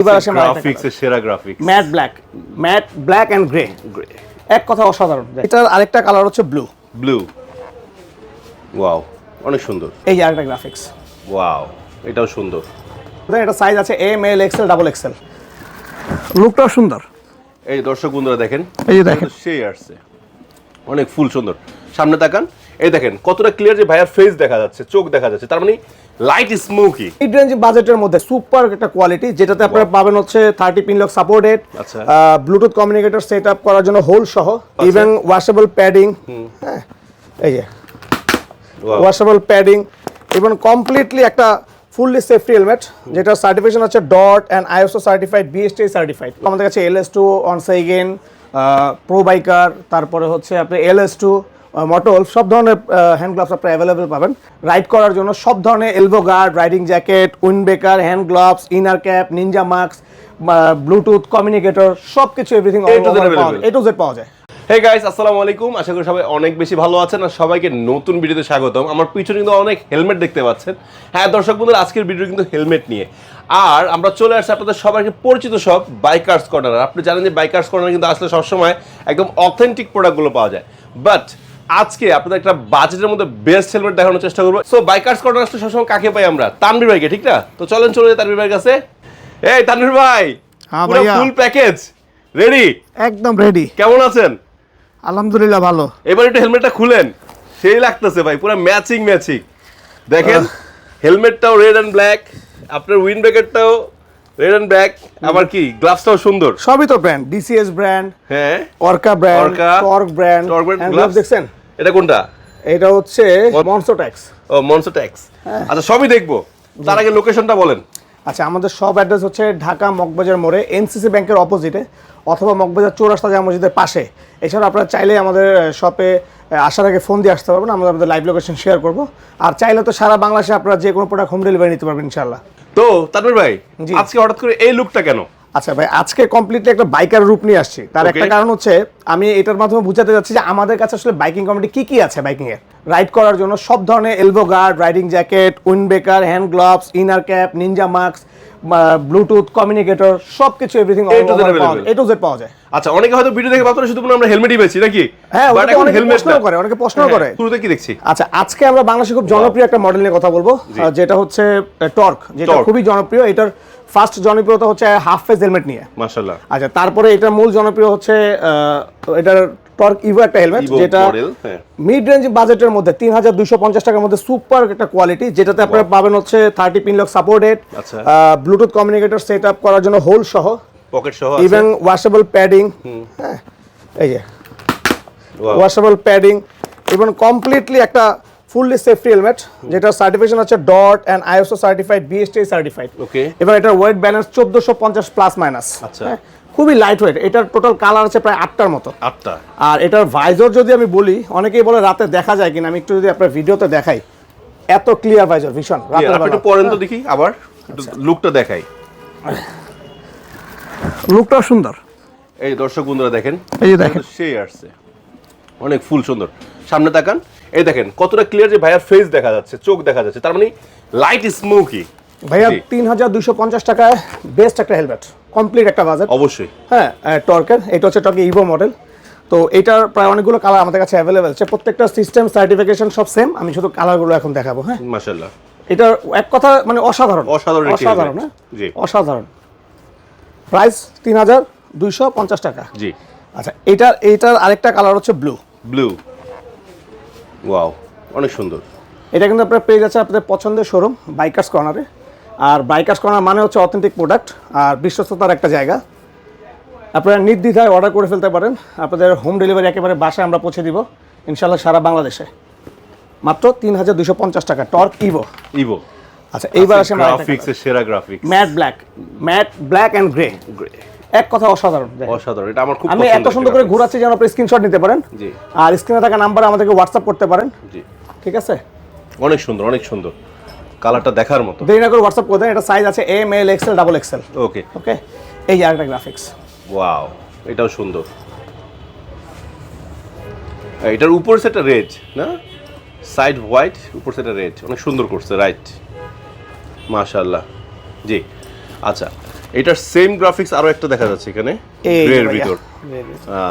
এবার আসে গ্রাফিক্স সেরা graphics matte black matte black and grey এক কথা অসাধারণ এটার আরেকটা কালার হচ্ছে ব্লু ব্লু ওয়াও অনেক সুন্দর। এই যে আরেকটা গ্রাফিক্স ওয়াও এটাও সুন্দর। এটা সাইজ আছে M L XL double XL লুকটাও সুন্দর। এই দর্শক বন্ধুরা দেখেন এই যে দেখেন। সেই আসছে। অনেক ফুল সুন্দর। সামনে তাকান। এই দেখেন কতটা ক্লিয়ার যে ভাইয়ার ফেস দেখা যাচ্ছে চোখ দেখা যাচ্ছে। তার মানে লাইট স্মোকি মিড রেঞ্জ বাজেটের মধ্যে সুপার একটা কোয়ালিটি যেটাতে আপনারা পাবেন হচ্ছে থার্টি পিন লক সাপোর্টেড আচ্ছা। ব্লুটুথ কমিউনিকেটর সেট আপ করার জন্য হোল সহ ইভেন ওয়াশেবল প্যাডিং হ্যাঁ এই যে। ওয়াশেবল প্যাডিং এবং কমপ্লিটলি একটা ফুললি সেফটি হেলমেট যেটা সার্টিফিকেশন হচ্ছে DOT and ISO certified BST certified আমাদের কাছে এল এস টু অনসাইগেন প্রো বাইকার তারপরে হচ্ছে আপনি এল এস টু মটল সব ধরনের হ্যান্ড গ্লাভস আপনি অ্যাভেলেবেল পাবেন। রাইড করার জন্য সব ধরনের elbow guard riding jacket wind breaker hand gloves inner cap ninja mask Bluetooth communicator সব কিছু এভরিথিং এ টু জেড পাওয়া যায় হে গাইস আসসালামু আলাইকুম। আশা করি সবাই অনেক বেশি ভালো আছেন আর সবাইকে নতুন ভিডিওতে স্বাগতম। আমার পিছনে কিন্তু অনেক হেলমেট দেখতে পাচ্ছেন। হ্যাঁ দর্শক বন্ধুরা আজকের ভিডিও কিন্তু হেলমেট নিয়ে। আর আমরা চলে আসছি আপনাদের সবাইকে পরিচিত সব বাইকার্স কর্নার আপনি জানেন যে বাইকার্স কর্নার কিন্তু আসলে সবসময় একদম অথেন্টিক প্রোডাক্টগুলো পাওয়া যায়। বাট আজকে আপনাদের একটা বাজেটের মধ্যে বেস্ট হেলমেট দেখানোর চেষ্টা করব। সো বাইকার্স কর্নার আসলে সবসময় কাকে পাই আমরা? তানভীর ভাইকে ঠিক না? তো চলেন চলে যাই তানভীর ভাইয়ের কাছে। এই তানভীর ভাই হ্যাঁ পুরো ফুল প্যাকেজ রেডি একদম রেডি কেমন আছেন? আলহামদুলিল্লাহ ভালো। এবার একটু হেলমেটটা খুলেন। সেই লাগতেছে ভাই পুরো ম্যাচিং ম্যাচিং দেখেন হেলমেটটাও রেড অ্যান্ড ব্ল্যাক আপনার উইন্ড ব্রেকারটাও রেড অ্যান্ড ব্ল্যাক আবার কি গ্লাভসটাও সুন্দর। সবই তো ব্র্যান্ড ডিসিএস ব্র্যান্ড হ্যাঁ। Orca brand Orca, Torc brand brand, hand gloves। দেখছেন? এটা কোনটা? এটা হচ্ছে মনসোট্যাক্স ও মনসোট্যাক্স আচ্ছা সবই দেখব। তার আগে লোকেশনটা বলেন। আচ্ছা আমাদের সব অ্যাড্রেস হচ্ছে ঢাকা মগবাজার মোড়ে এনসিসি ব্যাংকের অপোজিটে অথবা মগবাজার চৌরাস্তা জামা মসজিদের পাশে। এছাড়া আপনারা চাইলে আমাদের শপে আসার আগে ফোন দিয়ে আসতে পারবেন আমরা আমাদের লাইভ লোকেশন শেয়ার করব। আর চাইলে তো সারা বাংলাদেশে আপনারা যে কোনো প্রোডাক্ট হোম ডেলিভারি নিতে পারবেন ইনশাল্লাহ তো তানভীর ভাই। আজকে হঠাৎ করে এই লুকটা কেন? আচ্ছা ভাই আজকে কমপ্লিটলি একটা বাইকার রূপ নিয়ে আসছি। তার একটা কারণ হচ্ছে আমি এটার মাধ্যমে বুঝাতে যাচ্ছি যে আমাদের কাছে আসলে বাইকিং কমিটি কি কি আছে বাইকিং এর রাইড করার জন্য সব ধরনের elbow guard riding jacket wind breaker hand gloves inner cap ninja mask Bluetooth communicator সব কিছু এভরিথিং. এ টু জেড পাওয়া যায়। আচ্ছা অনেকে হয়তো ভিডিও দেখে ভাবতো শুধু আমরা হেলমেটই পেয়েছি নাকি? হ্যাঁ ওটাকে এখন প্রশ্ন না। করে অনেকে প্রশ্ন হ্যাঁ, করে। শুরুতে কি দেখছি? আচ্ছা আজকে আমরা বাংলাদেশে খুব জনপ্রিয় একটা মডেল নিয়ে কথা বলব যেটা হচ্ছে টর্ক যেটা খুবই জনপ্রিয়। এটার ফার্স্ট জনপ্রিয়তা হচ্ছে হাফ ফেজ হেলমেট নিয়ে। মাশাআল্লাহ। আচ্ছা তারপরে এটা মূল জনপ্রিয় হচ্ছে এটার টর্ক ইভো একটা হেলমেট যেটা। মিড রেঞ্জ বাজেটের মধ্যে তিন হাজার দুইশো পঞ্চাশ টাকার মধ্যে সুপার একটা কোয়ালিটি যেটাতে আপনারা পাবেন হচ্ছে thirty pin lock supported. Bluetooth communicator set up করার জন্য হোল সহ পকেট সহ ইভেন ওয়াশেবল প্যাডিং হ্যাঁ এই যে। ওয়াশেবল প্যাডিং এবং কমপ্লিটলি একটা ফুললি সেফটি হেলমেট যেটা সার্টিফিকেশন হচ্ছে DOT and ISO certified BST certified Okay. এবং এটার ওয়েট ব্যালেন্স চোদ্দোশো পঞ্চাশ প্লাস মাইনাস আচ্ছা। খুবই লাইট ওয়েট এটার টোটাল কালার আছে প্রায় আটটার মতো। আটটা। আর এটার ভাইজর যদি আমি বলি অনেকেই বলে রাতে দেখা যায় কিনা আমি একটু যদি আপনার ভিডিওতে দেখাই এত ক্লিয়ার ভাইজর ভীষণ রাতের আপনি একটু। পরেন তো দেখি আবার লুকটা দেখাই। লুকটা সুন্দর। এই দর্শক বন্ধুরা দেখেন এই যে দেখেন। সেই আসছে। অনেক ফুল সুন্দর। সামনে তাকান। এই দেখেন কতটা ক্লিয়ার যে ভাইয়ার ফেস দেখা যাচ্ছে চোখ দেখা যাচ্ছে। তার মানে লাইট স্মোকি ভাইয়া। তিন হাজার দুইশো পঞ্চাশ টাকায় বেস্ট একটা হেলমেট কমপ্লিট একটা বাজেট অবশ্যই। হ্যাঁ টর্কের এটা হচ্ছে টর্কে ইভো মডেল তো এটার প্রায় অনেকগুলো কালার আমাদের কাছে অ্যাভেলেবেল আছে। প্রত্যেকটা সিস্টেম সার্টিফিকেশন সব সেম আমি শুধু কালারগুলো এখন দেখাবো হ্যাঁ। মাশাআল্লাহ। এটার এক কথা মানে অসাধারণ। অসাধারণ অসাধারণ। হ্যাঁ। জি। অসাধারণ। প্রাইস তিন হাজার দুইশো পঞ্চাশ টাকা। জি। আচ্ছা এটার এটার আরেকটা কালার হচ্ছে ব্লু ব্লু ওয়াও অনেক সুন্দর। এটা কিন্তু আপনার পেয়ে যাচ্ছে আপনাদের পছন্দের শোরুম বাইকার্স কর্নারে আর বাইকার্স কর্নার মানে হচ্ছে অথেন্টিক প্রোডাক্ট আর বিশ্বস্ততার একটা জায়গা। আপনারা নির্দ্বিধায় অর্ডার করে ফেলতে পারেন। আপনাদের হোম ডেলিভারি একেবারে বাসায় আমরা পৌঁছে দিব ইনশাল্লাহ সারা বাংলাদেশে। মাত্র তিন হাজার দুশো পঞ্চাশ টাকা টর্ক ইভো ইভো আচ্ছা এইবার আসে গ্রাফিক্স এর সেরা graphics matte black matte black and grey এক কথা অসাধারণ অসাধারণ এটা আমার খুব আমি এত সুন্দর করে ঘোরাচ্ছি যেন আপনি স্ক্রিনশট নিতে পারেন। জি। আর স্ক্রিনে থাকা নাম্বারে আমাদেরকে হোয়াটসঅ্যাপ করতে পারেন। জি। ঠিক আছে? অনেক সুন্দর অনেক সুন্দর। কালারটা দেখার মতো। দেরি না করে হোয়াটসঅ্যাপ করে দেন এটা সাইজ আছে M L XL double XL okay okay এই যে আরেকটা গ্রাফিক্স ওয়াও এটাও সুন্দর। এটার উপর সেটা রেড না? সাইড হোয়াইট উপর সেটা রেড অনেক সুন্দর করছে রাইট মাশাআল্লাহ। জি। আচ্ছা এটার সেম গ্রাফিক্স আরও একটা দেখা যাচ্ছে এখানে গ্রের ভিতর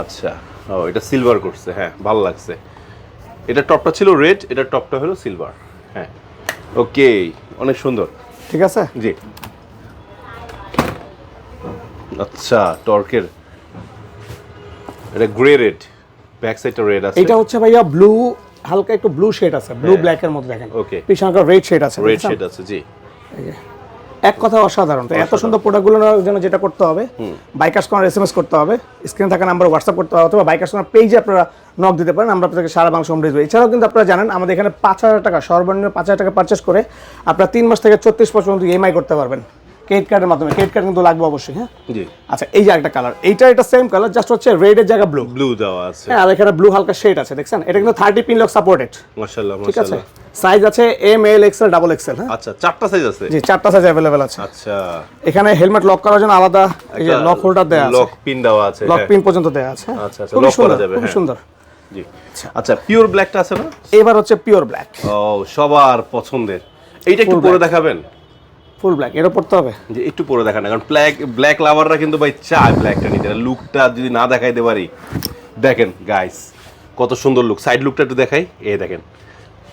আচ্ছা ও এটা সিলভার করছে হ্যাঁ ভালো লাগছে। এটা টপটা ছিল রেড এটা টপটা হলো সিলভার হ্যাঁ। ওকে অনেক সুন্দর। ঠিক আছে? জি। আচ্ছা টর্কের এটা গ্রে রেড ব্যাক সাইডটা রেড আছে। এটা হচ্ছে ভাইয়া ব্লু হালকা একটু ব্লু শেড আছে ব্লু ব্ল্যাক এর মধ্যে দেখেন। ওকে. পিছনে রেড শেড আছে রেড শেড আছে জি। এক কথা অসাধারণ। তো এত সুন্দর প্রোডাক্টগুলোর জন্য যেটা করতে হবে বাইকার্স এম এস করতে হবে স্ক্রিনে থাকা নাম্বার হোয়াটসঅ্যাপ করতে হবে অথবা বাইকার্স কর্নার পেজে আপনারা নক দিতে পারেন আমরা আপনাদেরকে সারা বাংলা হোম ডেলিভারি এছাড়াও কিন্তু আপনারা জানেন আমাদের এখানে পাঁচ হাজার টাকা সর্বনিম্ন পাঁচ হাজার টাকা পারচেস করে আপনারা তিন মাস থেকে ছত্রিশ পর্যন্ত ইএমআই করতে পারবেন। ক্রেডিট কার্ডের মাধ্যমে। ক্রেডিট কার্ড কিন্তু লাগবে অবশ্যই হ্যাঁ? জি। আচ্ছা এই যে একটা কালার এইটা এটা সেম কালার জাস্ট হচ্ছে রেডের জায়গা ব্লু ব্লু দেওয়া আছে। হ্যাঁ আর এখানে ব্লু হালকা শেড আছে দেখছেন? এটা কিন্তু থার্টি পিন লক সাপোর্টেড মাশাআল্লাহ ঠিক আছে? সাইজ আছে এম এল ডাবল হ্যাঁ? আচ্ছা চারটা সাইজ আছে? জি চারটা সাইজ অ্যাভেলেবেল আছে। আচ্ছা। এখানে হেলমেট লক করার জন্য আলাদা এই যে লক হোল্ডার দেওয়া আছে। লক পিন দেওয়া আছে লক হ্যাঁ। পিন পর্যন্ত দেওয়া আছে। আচ্ছা, আচ্ছা, lock করা যাবে, খুবই হ্যাঁ। সুন্দর। জি। আচ্ছা। পিওর ব্ল্যাকটা আছে না? এবার হচ্ছে পিওর ব্ল্যাক ও সবার পছন্দের। এইটা একটু পরে দেখাবেন। ফুল ব্ল্যাক এটা পড়তে হবে? যে একটু পরে দেখান কারণ ব্ল্যাক ব্ল্যাক লাভাররা কিন্তু ভাই চায় ব্ল্যাকটা নিতে লুকটা যদি না দেখাইতে পারি। দেখেন গাইস কত সুন্দর লুক সাইড লুকটা একটু দেখাই এই দেখেন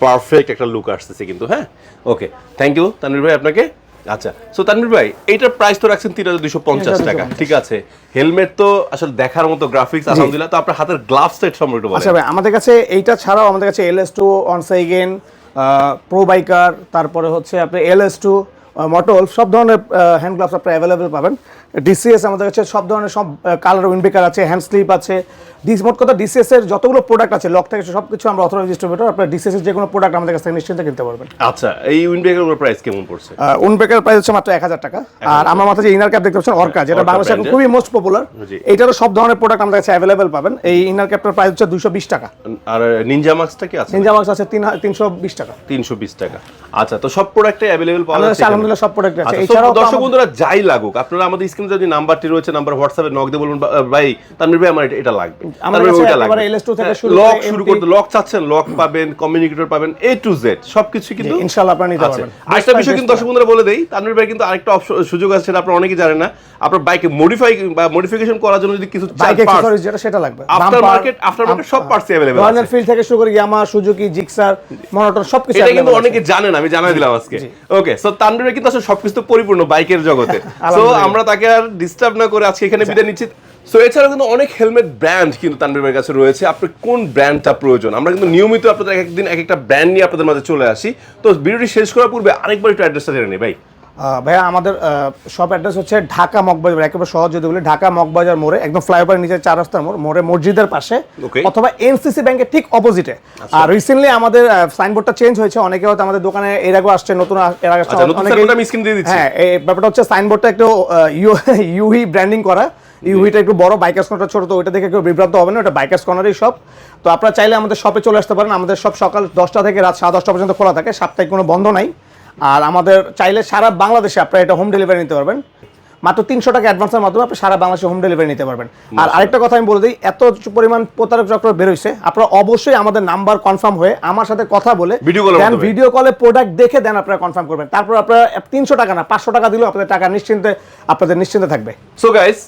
পারফেক্ট একটা লুক আসতেছে কিন্তু হ্যাঁ? ওকে থ্যাংক ইউ তানভীর ভাই আপনাকে। আচ্ছা সো তানভীর ভাই এইটার প্রাইস তো রাখছেন তিন হাজার দুশো পঞ্চাশ টাকা ঠিক আছে? হেলমেট তো আসলে দেখার মতো গ্রাফিক্স আলহামদুলিল্লাহ তো আপনার হাতের গ্লাভ সেট সম্পর্কে আচ্ছা ভাই আমাদের কাছে এইটা ছাড়াও আমাদের কাছে এল এস টু অনসাইগেন প্রো বাইকার তারপরে হচ্ছে আপনি এল এস টু মটল সব ধরনের হ্যান্ড গ্লাভস আপনি অ্যাভেলেবেল পাবেন। ডিসিএস আমাদের কাছে সব ধরনের সব কালার উইন্ডবেকার আছে হ্যান্ড স্লিপ আছে। ডিস মোট কথা ডিসিএস এর যতগুলো প্রোডাক্ট আছে লক থেকে সব কিছু আমরা অথরাইজ ডিস্ট্রিবিউটর আপনার ডিসিএস এর যে কোনো প্রোডাক্ট আমাদের কাছ থেকে নিশ্চিন্তে কিনতে পারবেন। আচ্ছা এই উইন্ডব্রেকের প্রাইস কেমন পড়ছে? উনবেকার প্রাইস হচ্ছে মাত্র এক হাজার টাকা। আর আমার মাথায় যে ইনার ক্যাপ দেখতে পাচ্ছেন অর্কা যেটা বাংলাদেশে এখন খুবই মোস্ট পপুলার জি। এইটারও সব ধরনের প্রোডাক্ট আমাদের কাছে অ্যাভেলেবেল পাবেন। এই ইনার ক্যাপটার প্রাইস হচ্ছে দুশো বিশ টাকা। আর নিনজা মাস্কটা কি আছে? নিনজা মার্কস আছে তিন তিনশো বিশ টাকা। তিনশো বিশ টাকা। আচ্ছা তো সব প্রোডাক্টই অ্যাভেলেবল পাওয়া যাচ্ছে আলহামদুলিল্লাহ সব প্রোডাক্ট আছে। আচ্ছা, এছাড়াও দর্শক বন্ধুরা যাই লাগুক আপনারা আমাদের স্ক্রিনে যদি নাম্বারটি রয়েছে নাম্বার হোয়াটসঅ্যাপে নক দিয়ে বলবেন ভাই তানভীর ভাই আমার এটা- লাগবে। আমাদের কাছে একেবারে লাগবে। LS2 থেকে শুরু লক শুরু করতে লক চাচ্ছেন লক পাবেন কমিউনিকেটর পাবেন এ টু জেড সবকিছু কিন্তু ইনশাআল্লাহ আপনারা নিতে আছে। পারবেন। আরেকটা বিষয় কিন্তু দর্শক বন্ধুরা বলে দেই তানভীর ভাই কিন্তু আরেকটা সুযোগ আছে সেটা আপনারা অনেকেই জানেন না। আপনার বাইকে মডিফাই বা মডিফিকেশন করার জন্য যদি কিছু বাইক অ্যাক্সেসরিজ যেটা সেটা লাগবে। আফটার মার্কেট আফটার মার্কেট সব পার্টস অ্যাভেলেবল রয়্যাল এনফিল্ড থেকে শুরু করে ইয়ামা সুজুকি জিক্সার মনোটন সবকিছু এটা কিন্তু আছে। অনেকে জানেন আমি জানাই দিলাম আজকে। ওকে সো তান্ডুরে কিন্তু আসলে সবকিছু পরিপূর্ণ বাইকের জগতে। সো আমরা তাকে আর ডিস্টার্ব না করে আজকে এখানে বিদায় নিচ্ছি। সো এছাড়াও কিন্তু অনেক হেলমেট ব্র্যান্ড কিন্তু তানভীর কাছে রয়েছে। আপনার কোন ব্র্যান্ডটা প্রয়োজন? আমরা কিন্তু নিয়মিত আপনাদের এক একদিন এক একটা ব্র্যান্ড নিয়ে আপনাদের মাঝে চলে আসি। তো ভিডিওটি শেষ করার পূর্বে আরেকবার একটু অ্যাড্রেসটা জেনে নিই ভাই। ভাইয়া আমাদের শপ অ্যাড্রেস হচ্ছে ঢাকা মগবাজার একেবারে সহজ যদি বলি ঢাকা মগবাজার মোড়ে একদম ফ্লাইওভার নিচে চার রাস্তার মোড় মোড়ে মসজিদের পাশে অথবা এনসিসি ব্যাংকের ঠিক অপোজিটে আর রিসেন্টলি আমাদের সাইনবোর্ডটা চেঞ্জ হয়েছে অনেকে হয়তো আমাদের দোকানে এর আগেও আসছে নতুন এর আগে আসছে, আচ্ছা। হ্যাঁ এই ব্যাপারটা হচ্ছে সাইনবোর্ডটা একটু ইউহি ব্র্যান্ডিং করা। ইউহিটা একটু বড় বাইকার্স কর্নার ছোট তো ওইটা দেখে কেউ বিভ্রান্ত হবে না ওটা বাইকার্স কর্নারই শপ তো আপনারা চাইলে আমাদের শপে চলে আসতে পারেন। আমাদের সব সকাল দশটা থেকে রাত সাড়ে দশটা পর্যন্ত খোলা থাকে সাপ্তাহিক কোনো বন্ধ নাই। আর আমাদের চাইলে সারা বাংলাদেশে আপনারা এটা হোম ডেলিভারি নিতে পারবেন। মাত্র তিনশো টাকা অ্যাডভান্সের মাধ্যমে আপনি সারা বাংলাদেশে হোম ডেলিভারি নিতে পারবেন। আর আরেকটা কথা আমি বলে দিই এত পরিমাণ প্রতারক চক্র বেরোইছে আপনারা অবশ্যই আমাদের নাম্বার কনফার্ম হয়ে আমার সাথে কথা বলে দেন ভিডিও কলে প্রোডাক্ট দেখে দেন আপনারা কনফার্ম করবেন। তারপর আপনারা তিনশো টাকা না পাঁচশো টাকা দিলেও আপনাদের টাকা নিশ্চিন্তে আপনাদের নিশ্চিন্তে থাকবে। সো গাইস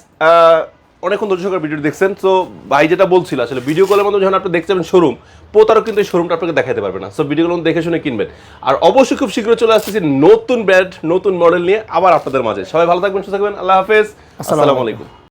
অনেকক্ষণ সহকারে ভিডিও দেখছেন তো ভাই যেটা বলছিল আসলে ভিডিও কলের মধ্যে যখন আপনি দেখতে পাবেন শোরুম পোতারও কিন্তু এই শোরুমটা আপনাকে দেখাতে পারবে না। সো ভিডিও কল দেখে শুনে কিনবেন। আর অবশ্যই খুব শীঘ্র চলে আসতেছি নতুন ব্র্যান্ড নতুন মডেল নিয়ে আবার আপনাদের মাঝে। সবাই ভালো থাকবেন সুস্থ থাকবেন আল্লাহ হাফেজ। আসসালামু আলাইকুম।